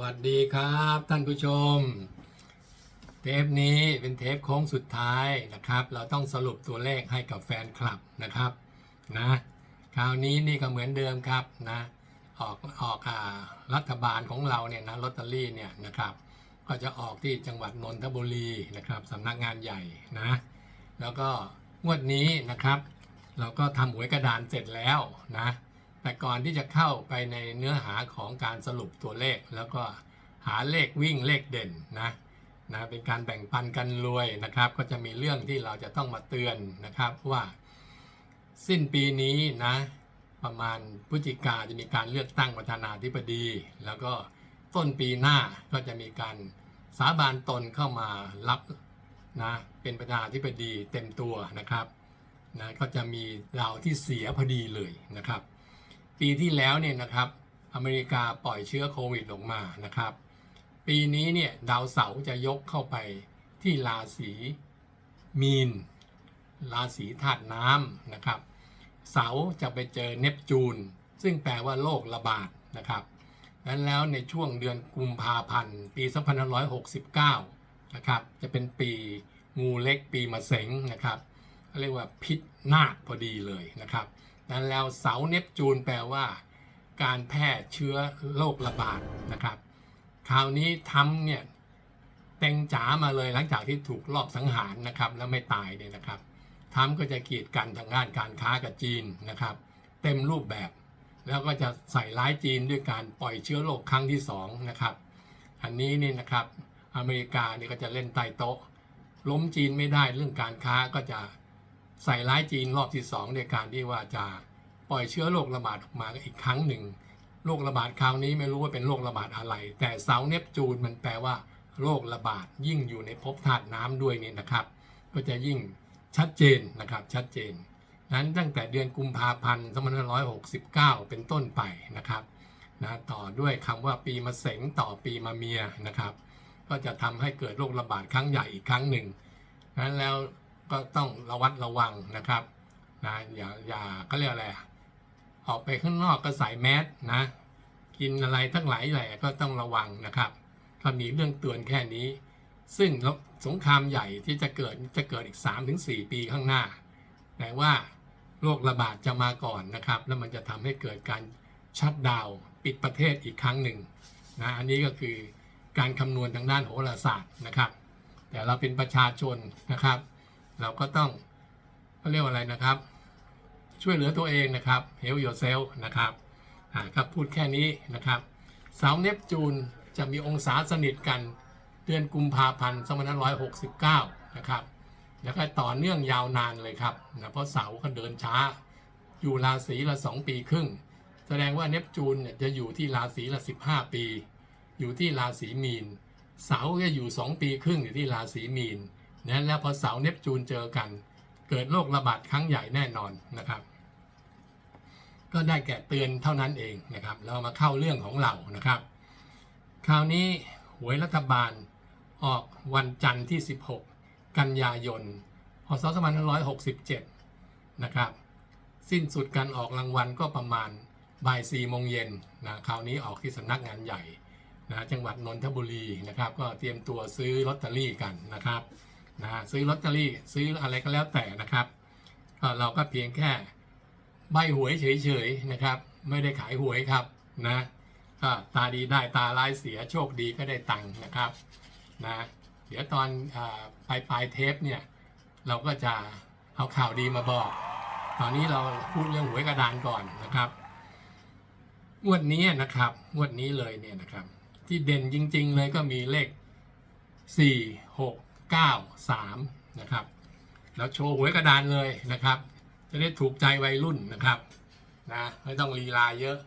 วัสดีครับท่านผู้ชม เทปนี้เป็นเทปโค้งสุดท้ายนะครับ เราต้องสรุปตัวเลขให้กับแฟนคลับนะครับนะคราวนี้นี่ก็เหมือนเดิมครับนะออกออกอ่ารัฐบาลของเราเนี่ยนะลอตเตอรี่เนี่ยนะครับก็จะออกที่จังหวัดนนทบุรีนะครับสำนักงานใหญ่นะแล้วก็งวดนี้นะครับ เราก็ทำหวยกระดานเสร็จแล้วนะ แต่ก่อนที่จะเข้าไปในเนื้อหาของการสรุปตัวเลข แล้วก็หาเลขวิ่งเลขเด่นนะนะเป็นการแบ่งปันกันรวยนะครับ ก็จะมีเรื่องที่เราจะต้องมาเตือนนะครับว่าสิ้นปีนี้นะประมาณพฤศจิกาจะมีการเลือกตั้งประธานาธิบดี แล้วก็ต้นปีหน้าก็จะมีการสาบานตนเข้ามารับนะเป็นประธานาธิบดีเต็มตัวนะครับนะก็จะมีดาวที่เสียพอดีเลยนะครับ ปีที่แล้วเนี่ยนะครับอเมริกาปล่อยเชื้อโควิดออกมานะครับ ปีนี้เนี่ยดาวเสาร์จะยกเข้าไปที่ราศีมีน ราศีธาตุน้ำนะครับ เสาร์จะไปเจอเนปจูน ซึ่งแปลว่าโรคระบาดนะครับนั้นแล้วในช่วงเดือนกุมภาพันธ์ปี 2569 นะครับ จะเป็นปีงูเล็กปีมะเสงนะครับเขาเรียกว่าพิษนาคพอดีเลยนะครับ นั้นแล้วเสาเนปจูนแปลว่า การแพร่เชื้อโรคระบาดนะครับ คราวนี้ทำเนี่ยเต็งจ๋ามาเลยหลังจากที่ถูกลอบสังหารนะครับ แล้วไม่ตายเนี่ยนะครับทำก็จะกีดกันทางด้านการค้ากับจีนนะครับ เต็มรูปแบบ แล้วก็จะใส่ร้ายจีนด้วยการปล่อยเชื้อโรคครั้งที่สองนะครับอันนี้นี่นะครับอเมริกาเนี่ยก็จะเล่นใต้โต๊ะ ล้มจีนไม่ได้เรื่องการค้าก็จะ ใส่ร้ายจีนรอบที่สองในการที่ว่าจะปล่อยเชื้อโรคระบาดออกมาอีกครั้งหนึ่งโรคระบาดคราวนี้ไม่รู้ว่าเป็นโรคระบาดอะไร แต่เสาเนปจูนมันแปลว่าโรคระบาดยิ่งอยู่ในภพธาตุน้ำด้วยนี่นะครับ ก็จะยิ่งชัดเจนนะครับชัดเจน นั้นตั้งแต่เดือนกุมภาพันธ์2569 เป็นต้นไปนะครับนะต่อด้วยคำว่าปีมะเสงต่อปีมะเมียนะครับ ก็จะทำให้เกิดโรคระบาดครั้งใหญ่อีกครั้งหนึ่งนั้นแล้ว ก็ต้องระวัดระวังนะครับนะอย่าอย่าก็เรียกอะไรออกไปข้างนอกก็ใส่แมสนะ กินอะไรทั้งหลายแหล่ก็ต้องระวังนะครับก็มีเรื่องเตือนแค่นี้ ซึ่งสงครามใหญ่ที่จะเกิดจะเกิดอีก 3-4 ปีข้างหน้าแต่ว่าโรคระบาดจะมาก่อนนะครับ แล้วมันจะทำให้เกิดการชัดดาวปิดประเทศอีกครั้งหนึ่งนะอันนี้ก็คือการคำนวณทางด้านโหราศาสตร์นะครับ แต่เราเป็นประชาชนนะครับ เราก็ต้องเขาเรียกว่าอะไรนะครับ ช่วยเหลือตัวเองนะครับ help yourself นะครับอ่าครับพูดแค่นี้นะครับเสาเนปจูนจะมีองศาสนิทกันเดือนกุมภาพันธ์2569 นะครับ แล้วก็ต่อเนื่องยาวนานเลยครับนะเพราะเสาก็เดินช้า อยู่ราศีละ 2 ปีครึ่ง แสดงว่าเนปจูนเนี่ยจะอยู่ที่ราศีละ 15 ปี อยู่ที่ราศีมีน เสาจะอยู่ 2 ปีครึ่งอยู่ที่ราศีมีน นั้นแล้วพอเสาเนปจูนเจอกัน เกิดโรคระบาดครั้งใหญ่แน่นอนนะครับ ก็ได้แก่เตือนเท่านั้นเองนะครับ เรามาเข้าเรื่องของเรานะครับ คราวนี้หวยรัฐบาลออกวันจันทร์ที่ 16 กันยายนพศ2567 นะครับ สิ้นสุดการออกรางวัลก็ประมาณบ่าย4โมงเย็นนะคราวนี้ออกที่สำนักงานใหญ่นะจังหวัดนนทบุรีนะครับ ก็เตรียมตัวซื้อลอตเตอรี่กันนะครับ นะซื้อลอตเตอรี่ซื้ออะไรก็แล้วแต่นะครับก็เราก็เพียงแค่ใบหวยเฉยๆนะครับ ไม่ได้ขายหวยครับนะก็ตาดีได้ตาร้ายเสียโชคดีก็ได้ตังค์นะครับนะเดี๋ยวตอนอปลายปลายเทปเนี่ยเราก็จะเอาข่าวดีมาบอก ตอนนี้เราพูดเรื่องหวยกระดานก่อนนะครับงวดนี้นะครับงวดนี้เลยเนี่ยนะครับ ที่เด่นจริง ๆ เลยก็มีเลข4 6 9 3นะครับแล้วโชว์หวยกระดานเลยนะครับ จะได้ถูกใจวัยรุ่นนะครับนะไม่ต้องลีลาเยอะ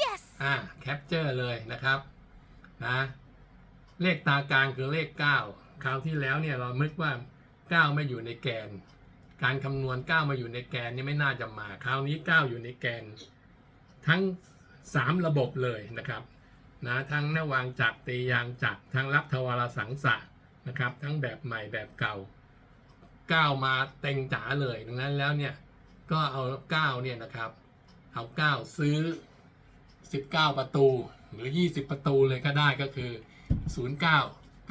Yes! อ่าแคปเจอร์เลยนะครับนะเลขตากลางคือเลข 9 คราวที่แล้วเนี่ยเรานึกว่า 9 ไม่อยู่ในแกน การคำนวณ 9 มาอยู่ในแกนนี่ไม่น่าจะมา คราวนี้ 9 อยู่ในแกน ทั้ง 3 ระบบเลยนะครับนะทั้งนวางจักรตียางจักรทั้งรับทวารสังสะ นะครับ ทั้งแบบใหม่แบบเก่า9มาเต็งจ๋าเลยดังนั้นแล้วเนี่ยก็เอา9เนี่ยนะครับ เอา9ซื้อ 19 ประตูหรือ 20 ประตูเลยก็ได้ก็คือ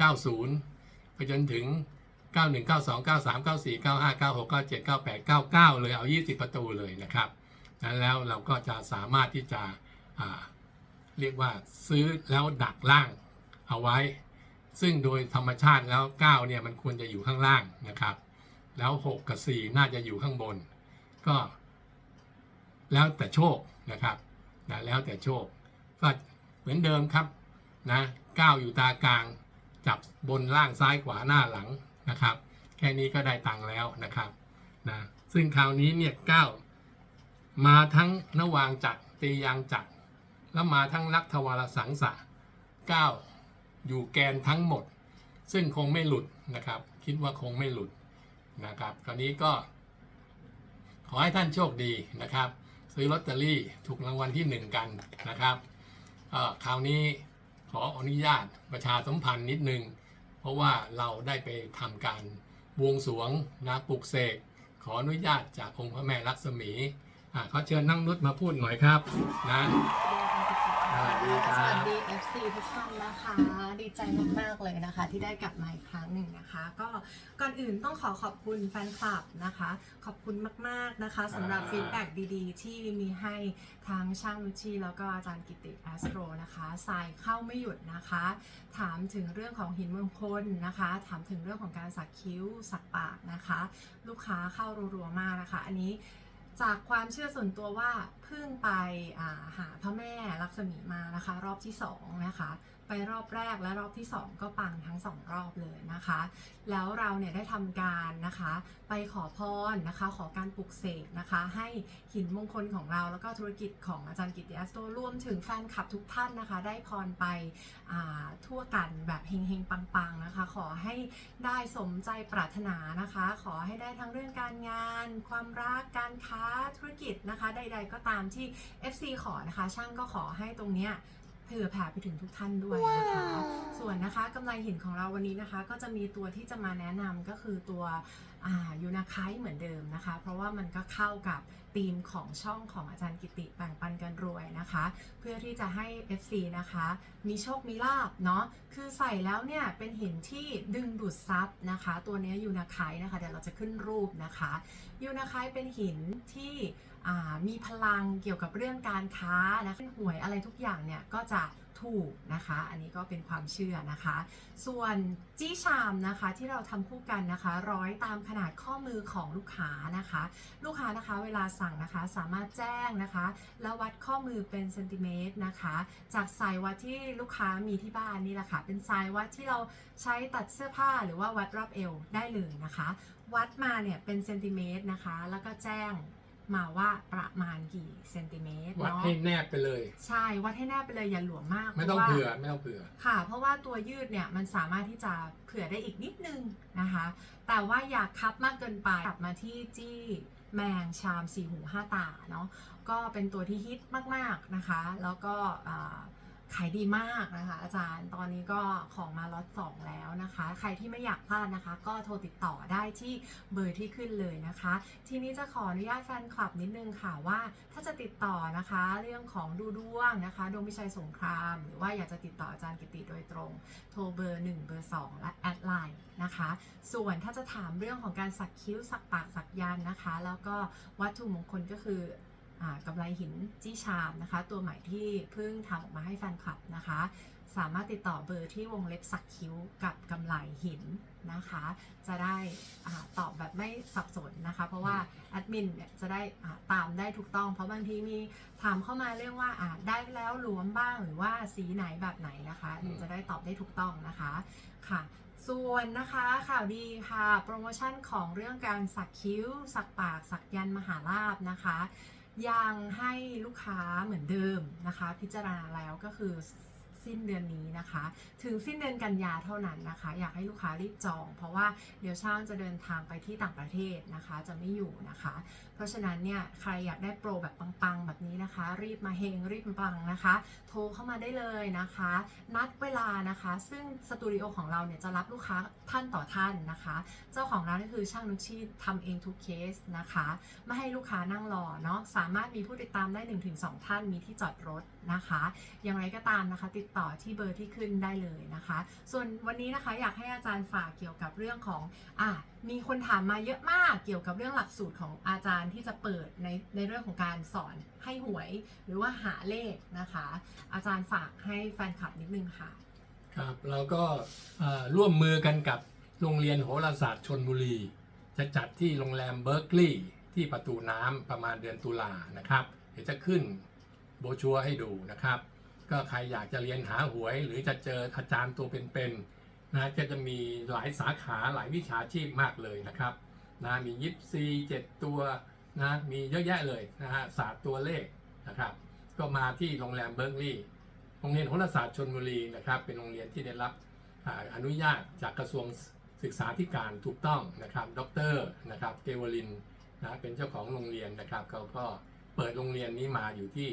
09 90 ไปจนถึง 91 92 93 94 95 96 97 98 99 เลยเอา 20 ประตูเลยนะครับนั้นแล้วเราก็จะสามารถที่จะเรียกว่าซื้อแล้วดักล่างเอาไว้ ซึ่งโดยธรรมชาติแล้ว 9 เนี่ยมันควรจะอยู่ข้างล่างนะครับ แล้ว 6 กับ 4 น่าจะอยู่ข้างบน ก็แล้วแต่โชคนะครับนะแล้วแต่โชค ก็เหมือนเดิมครับนะ9อยู่ตากลาง จับบนล่างซ้ายขวาหน้าหลังนะครับ แค่นี้ก็ได้ตังค์แล้วนะครับนะซึ่งคราวนี้เนี่ย9มาทั้งนวางจักรตียางจักรแล้วมาทั้งลักทวารสังสะ9 อยู่แกนทั้งหมด ซึ่งคงไม่หลุดนะครับ คิดว่าคงไม่หลุดนะครับ คราวนี้ก็ ขอให้ท่านโชคดีนะครับ ซื้อลอตเตอรี่ถูกรางวัลที่หนึ่งกันนะครับคราวนี้ขออนุญาตประชาสัมพันธ์นิดนึง เพราะว่าเราได้ไปทำการบวงสวงนะปลุกเสกขออนุญาตจากองค์พระแม่ลักษมีอะขอเชิญนั่งนุชมาพูดหน่อยครับนะ ดีครับสวัสดี FC ทุกท่านนะคะ ดีใจมากๆเลยนะคะ ที่ได้กลับมาอีกครั้งหนึ่งนะคะ ก็ก่อนอื่นต้องขอขอบคุณแฟนคลับนะคะ ขอบคุณมากๆนะคะสำหรับอ่าฟีดแบ็กดีๆ ที่มีให้ทางช่างนุชชีแล้วก็อาจารย์กิติแอสโตรนะคะสายเข้าไม่หยุดนะคะ ถามถึงเรื่องของหินเมืองพลนะคะ ถามถึงเรื่องของการสักคิ้วสักปากนะคะ ลูกค้าเข้ารัวๆมากนะคะ อันนี้ จากความเชื่อส่วนตัวว่าเพิ่งไปาหาพระแม่ลักษมีมานะคะ รอบที่สองนะคะ ไปรอบแรกและรอบที่ 2 ก็ปังทั้ง 2 รอบเลยนะคะ แล้วเราเนี่ยได้ทำการนะคะไปขอพรนะคะ ขอการปลุกเสกนะคะ ให้หินมงคลของเราแล้วก็ธุรกิจของอาจารย์กิติอัสโตรวมถึงแฟนคลับทุกท่านนะคะ ได้พรไปทั่วกันแบบเฮงๆปังๆนะคะ ขอให้ได้สมใจปรารถนานะคะ ขอให้ได้ทั้งเรื่องการงาน ความรักการค้าธุรกิจนะคะ ใด ๆ ก็ตามที่ FC ขอนะคะ ช่างก็ขอให้ตรงเนี้ย เผื่อแผ่ไปถึงทุกท่านด้วยนะคะ ส่วนนะคะกำไรหินของเราวันนี้นะคะ ก็จะมีตัวที่จะมาแนะนำก็คือตัวยูนาคายเหมือนเดิมนะคะ เพราะว่ามันก็เข้ากับธีมของช่องของอาจารย์กิติแบ่งปันกันรวยนะคะ เพื่อที่จะให้ FC นะคะ มีโชคมีลาบเนาะคือใส่แล้วเนี่ยเป็นหินที่ดึงดูดซับนะคะ ตัวเนี้ยูนาคายนะคะเดี๋ยวเราจะขึ้นรูปนะคะยูนาคายเป็นหินที่อ่า มีพลังเกี่ยวกับเรื่องการค้านะขึ้นหวยอะไรทุกอย่างเนี่ยก็จะถูกนะคะ อันนี้ก็เป็นความเชื่อนะคะ ส่วนจี้ชามนะคะที่เราทำคู่กันนะคะ ร้อยตามขนาดข้อมือของลูกค้านะคะ ลูกค้านะคะเวลาสั่งนะคะสามารถแจ้งนะคะ แล้ววัดข้อมือเป็นเซนติเมตรนะคะ จากสายวัดที่ลูกค้ามีที่บ้านนี่แหละค่ะ เป็นสายวัดที่เราใช้ตัดเสื้อผ้าหรือว่าวัดรอบเอวได้เลยนะคะ วัดมาเนี่ยเป็นเซนติเมตรนะคะ แล้วก็แจ้ง มาว่าประมาณกี่เซนติเมตรวัดเนาะให้แนบไปเลย ใช่วัดให้แน่ไปเลยอย่าหลวมมากไม่ต้องพราะว่า เผื่อไม่ต้องเผื่อ ค่ะ เพราะว่าตัวยืดเนี่ยมันสามารถที่จะเผื่อได้อีกนิดนึงนะคะ แต่ว่าอยากคับมากเกินไป กลับมาที่จี้แมงชามสีหูห้าตาเนาะ ก็เป็นตัวที่ฮิตมากๆนะคะ แล้วก็อ่า ขายดีมากนะคะ อาจารย์ตอนนี้ก็ของมาล็อตสองแล้วนะคะ ใครที่ไม่อยากพลาดนะคะ ก็โทรติดต่อได้ที่เบอร์ที่ขึ้นเลยนะคะ ทีนี้จะขออนุญาตแฟนคลับนิดนึงค่ะว่า ถ้าจะติดต่อนะคะเรื่องของดูดวงนะคะดวงวิชัยสงคราม หรือว่าอยากจะติดต่ออาจารย์กิติโดยตรง โทรเบอร์ 1 เบอร์ 2 และแอดไลน์นะคะ ส่วนถ้าจะถามเรื่องของการสักคิ้วสักปากสักยันนะคะ แล้วก็วัตถุมงคลก็คือ อากำไรหินจี้ชามนะคะ ตัวใหม่ที่เพิ่งทำออกมาให้แฟนคลับนะคะ สามารถติดต่อเบอร์ที่วงเล็บสักคิ้วกับกำไรหินนะคะ จะได้อาตอบแบบไม่สับสนนะคะ เพราะว่าแอดมินเนี่ยจะได้อ่าตามได้ถูกต้อง เพราะบางทีมีถามเข้ามาเรื่องว่าอ่าได้แล้วหลวมบ้างหรือว่าสีไหนแบบไหนนะคะอืมจะได้ตอบได้ถูกต้องนะคะค่ะส่วนนะคะข่าวดีค่ะ โปรโมชั่นของเรื่องการสักคิ้ว สักปาก สักยันต์มหาลาบนะคะ ยังให้ลูกค้าเหมือนเดิมนะคะ พิจารณาแล้วก็คือ สิ้นเดือนนี้นะคะ ถึงสิ้นเดือนกันยาเท่านั้นนะคะ อยากให้ลูกค้ารีบจอง เพราะว่าเดี๋ยวช่างจะเดินทางไปที่ต่างประเทศนะคะ จะไม่อยู่นะคะ เพราะฉะนั้นเนี่ยใครอยากได้โปรแบบปังๆแบบนี้นะคะ รีบมาเฮงรีบมาปังนะคะ โทรเข้ามาได้เลยนะคะ นัดเวลานะคะ ซึ่งสตูดิโอของเราเนี่ยจะรับลูกค้าท่านต่อท่านนะคะ เจ้าของร้านก็คือช่างนุชชีทำเองทุกเคสนะคะ ไม่ให้ลูกค้านั่งรอเนาะสามารถมีผู้ติดตามได้ 1-2 ท่านมีที่จอดรถ นะคะ อย่างไรก็ตามนะคะ ติดต่อที่เบอร์ที่ขึ้นได้เลยนะคะ ส่วนวันนี้นะคะอยากให้อาจารย์ฝากเกี่ยวกับเรื่องของอะมีคนถามมาเยอะมากเกี่ยวกับเรื่องหลักสูตรของอาจารย์ที่จะเปิดในในเรื่องของการสอนให้หวย หรือว่าหาเลขนะคะ อาจารย์ฝากให้แฟนคลับนิดนึงค่ะครับเราก็ร่วมมือกันกับโรงเรียนโหราศาสตร์ชนบุรี จะจัดที่โรงแรมเบิร์กลีย์ที่ประตูน้ำประมาณเดือนตุลานะครับ เดี๋ยวจะขึ้น โบชัวให้ดูนะครับ ก็ใครอยากจะเรียนหาหวย หรือจะเจออาจารย์ตัวเป็นๆนะจะจะมีหลายสาขาหลายวิชาชีพมากเลยนะครับนะมียิปซีเจ็ดตัวนะมีเยอะแยะเลยนะฮะศาสตร์ตัวเลขนะครับก็มาที่โรงแรมเบิร์กลีย์โรงเรียนโหราศาสตร์ชนบุรีนะครับเป็นโรงเรียนที่ได้รับอ่าอนุญาตจากกระทรวงศึกษาธิการถูกต้องนะครับ ดรนะครับเกวลินนะเป็นเจ้าของโรงเรียนนะครับเขาก็เปิดโรงเรียนนี้มาอยู่ที่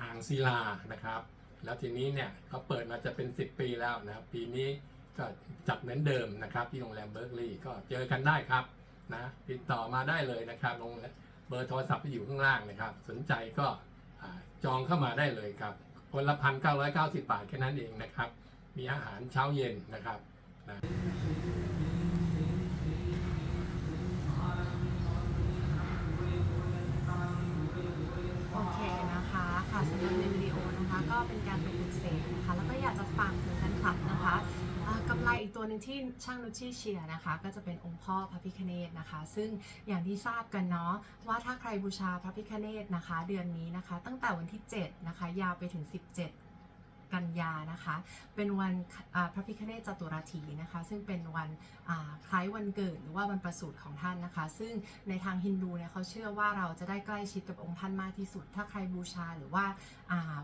อ่างศิลานะครับ แล้วทีนี้เนี่ยเขาเปิดมาจะเป็น 10 ปีแล้วนะครับปีนี้ก็จัดเหมือนเดิมนะครับที่โรงแรมเบิร์กลีย์ก็เจอกันได้ครับนะติดต่อมาได้เลยนะครับโรงเบอร์โทรศัพท์ที่อยู่ข้างล่างนะครับ สนใจก็อจองเข้ามาได้เลยครับคนละพันเก้าร้อยเก้าสิบบาทแค่นั้นเองนะครับ มีอาหารเช้าเย็นนะครับนะ โอเคนะคะค่ะสำหรับในวิดีโอนะคะ ก็เป็นการเป็นลุกเสกนะคะ แล้วก็อยากจะฝากถึงแฟนคลับนะคะกำไรอีกตัวหนึ่งที่ช่างนุชชี่เชียร์นะคะ ก็จะเป็นองค์พ่อพระพิคเนตนะคะ ซึ่งอย่างที่ทราบกันเนาะว่าถ้าใครบูชาพระพิคเนตนะคะ เดือนนี้นะคะ ตั้งแต่วันที่ 7 นะคะ ยาวไปถึง 17 กันยานะคะ เป็นวันพระพิคเนตจตุรถีนะคะ ซึ่งเป็นวันคล้ายวันเกิดหรือว่าวันประสูติของท่านนะคะ ซึ่งในทางฮินดูเนี่ยเขาเชื่อว่าเราจะได้ใกล้ชิดกับองค์ท่านมากที่สุด ถ้าใครบูชาหรือว่า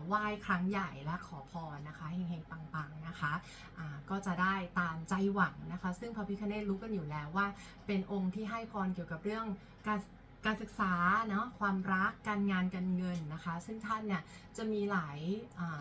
ไหว้ครั้งใหญ่และขอพรนะคะเฮงๆปังๆนะคะก็จะได้ตามใจหวังนะคะ ซึ่งพระพิคเนตรู้กันอยู่แล้วว่า เป็นองค์ที่ให้พรเกี่ยวกับเรื่องการการศึกษาเนาะความรักการงานการเงินนะคะ ซึ่งท่านเนี่ยจะมีหลาย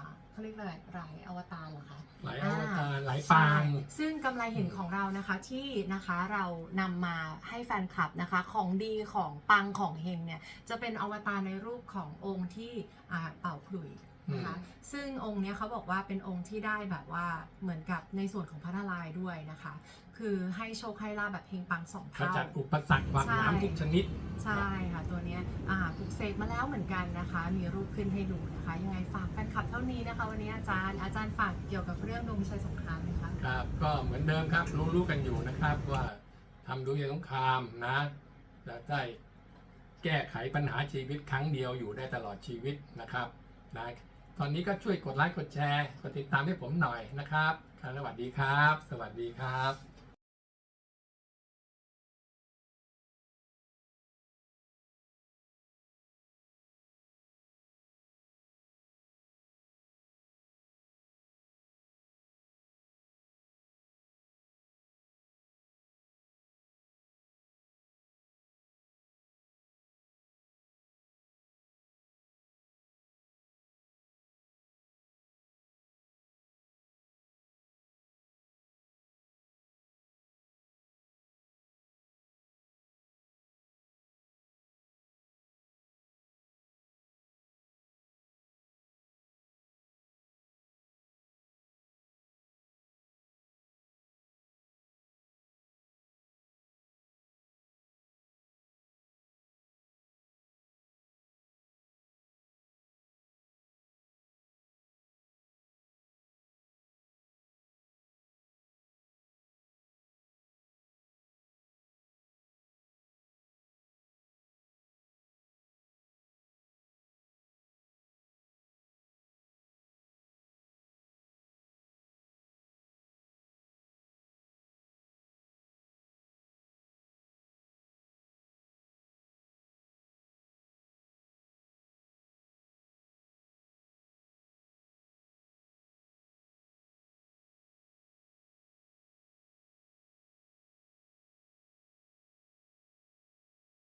า เขาเรียกอะไรหลายอวตารเหรอคะ หลายอวตารหลายปาง ใช่ซึ่งกำไรเห็นของเรานะคะที่นะคะเรานำมาให้แฟนคลับนะคะของดีของปังของเฮงเนี่ยจะเป็นอวตารในรูปขององค์ที่อ่าเป่าขลุ่ย นะคะซึ่งองค์เนี้ยเขาบอกว่าเป็นองค์ที่ได้แบบว่าเหมือนกับในส่วนของพระนารายณ์ด้วยนะคะ คือให้โชคให้ลาบแบบเฮงปังสองขเท่า จัดอุปสรรคความใช่น้ำทุกชนิด ใช่ค่ะ ตัวเนี้ยอ่าปลุกเสกมาแล้วเหมือนกันนะคะ มีรูปขึ้นให้ดูนะคะ ยังไงฝากแฟนคลับเท่านี้นะคะ วันนี้อาจารย์อาจารย์ฝากเกี่ยวกับเรื่องดวงวิชัยสงครามไหมคะ ครับก็เหมือนเดิมครับรู้ๆกันอยู่นะครับว่าทำดูยสงครามนะจะได้แก้ไขปัญหาชีวิตครั้งเดียวอยู่ได้ตลอดชีวิตนะครับนะ ตอนนี้ก็ช่วยกดไลค์กดแชร์ กดติดตามให้ผมหน่อยนะครับครับสวัสดีครับ สวัสดีครับ